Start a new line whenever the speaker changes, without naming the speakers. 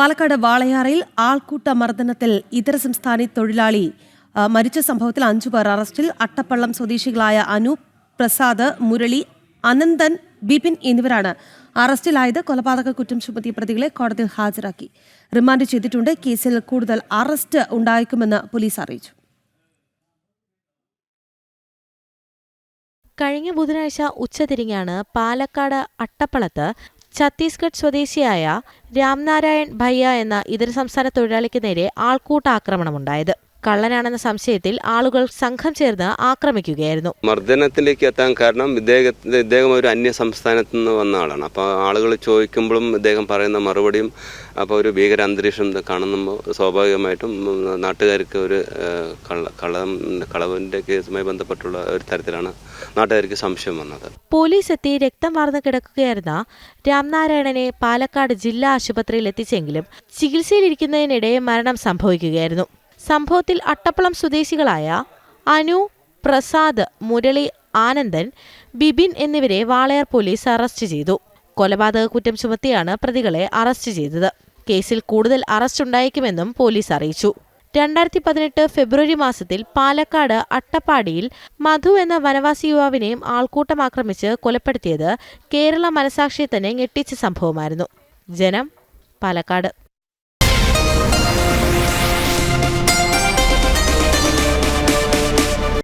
പാലക്കാട് വാളയാറിൽ ആൾക്കൂട്ട മർദ്ദനത്തിൽ ഇതര സംസ്ഥാന തൊഴിലാളി മരിച്ച സംഭവത്തിൽ അഞ്ചു പേർ അറസ്റ്റിൽ. അട്ടപ്പള്ളം സ്വദേശികളായ അനു പ്രസാദ് മുരളി അനന്തൻ ബിപിൻ എന്നിവരാണ് അറസ്റ്റിലായത്. കൊലപാതക കുറ്റം ചുമത്തിയ പ്രതികളെ കോടതിയിൽ ഹാജരാക്കി. റിമാൻഡ് ചെയ്തിട്ടുണ്ട്. കേസിൽ കൂടുതൽ അറസ്റ്റ് ഉണ്ടായേക്കുമെന്ന് പോലീസ് അറിയിച്ചു.
കഴിഞ്ഞ ബുധനാഴ്ച ഉച്ചതിരിഞ്ഞാണ് പാലക്കാട് അട്ടപ്പളത്ത് ഛത്തീസ്ഗഡ് സ്വദേശിയായ രാംനാരായൺ ഭയ്യ എന്ന ഇതര സംസ്ഥാന തൊഴിലാളിക്ക് നേരെ ആൾക്കൂട്ടാക്രമണമുണ്ടായത് കള്ളനാണെന്ന സംശയത്തിൽ ആളുകൾ സംഘം ചേർന്ന് ആക്രമിക്കുകയായിരുന്നു.
മർദ്ദനത്തിലേക്ക് എത്താൻ കാരണം ഇദ്ദേഹത്തിന് ഇദ്ദേഹം ഒരു അന്യ സംസ്ഥാനത്ത് നിന്ന് വന്ന ആളാണ്. അപ്പോൾ ആളുകൾ ചോദിക്കുമ്പോഴും ഇദ്ദേഹം പറയുന്ന മറുപടിയും അപ്പോൾ ഒരു ഭീകര അന്തരീക്ഷം കാണുമ്പോൾ സ്വാഭാവികമായിട്ടും നാട്ടുകാർക്ക് ഒരു കള്ള കള്ളം കളവിന്റെ കേസുമായി ബന്ധപ്പെട്ടുള്ള ഒരു തരത്തിലാണ് നാട്ടുകാർക്ക് സംശയം വന്നത്.
പോലീസ് എത്തി രക്തം വാർന്നു കിടക്കുകയായിരുന്ന രാംനാരായണനെ പാലക്കാട് ജില്ലാ ആശുപത്രിയിൽ എത്തിച്ചെങ്കിലും ചികിത്സയിലിരിക്കുന്നതിനിടെ മരണം സംഭവിക്കുകയായിരുന്നു. സംഭവത്തിൽ അട്ടപ്പളം സ്വദേശികളായ അനു പ്രസാദ് മുരളി ആനന്ദൻ ബിബിൻ എന്നിവരെ വാളയാർ പോലീസ് അറസ്റ്റ് ചെയ്തു. കൊലപാതക കുറ്റം ചുമത്തിയാണ് പ്രതികളെ അറസ്റ്റ് ചെയ്തത്. കേസിൽ കൂടുതൽ അറസ്റ്റ് ഉണ്ടായേക്കുമെന്നും പോലീസ് അറിയിച്ചു. രണ്ടായിരത്തി പതിനെട്ട് ഫെബ്രുവരി മാസത്തിൽ പാലക്കാട് അട്ടപ്പാടിയിൽ മധു എന്ന വനവാസി യുവാവിനെയും ആൾക്കൂട്ടം ആക്രമിച്ച് കൊലപ്പെടുത്തിയത് കേരള മനസാക്ഷിയെ തന്നെ ഞെട്ടിച്ച സംഭവമായിരുന്നു. ജനം പാലക്കാട്.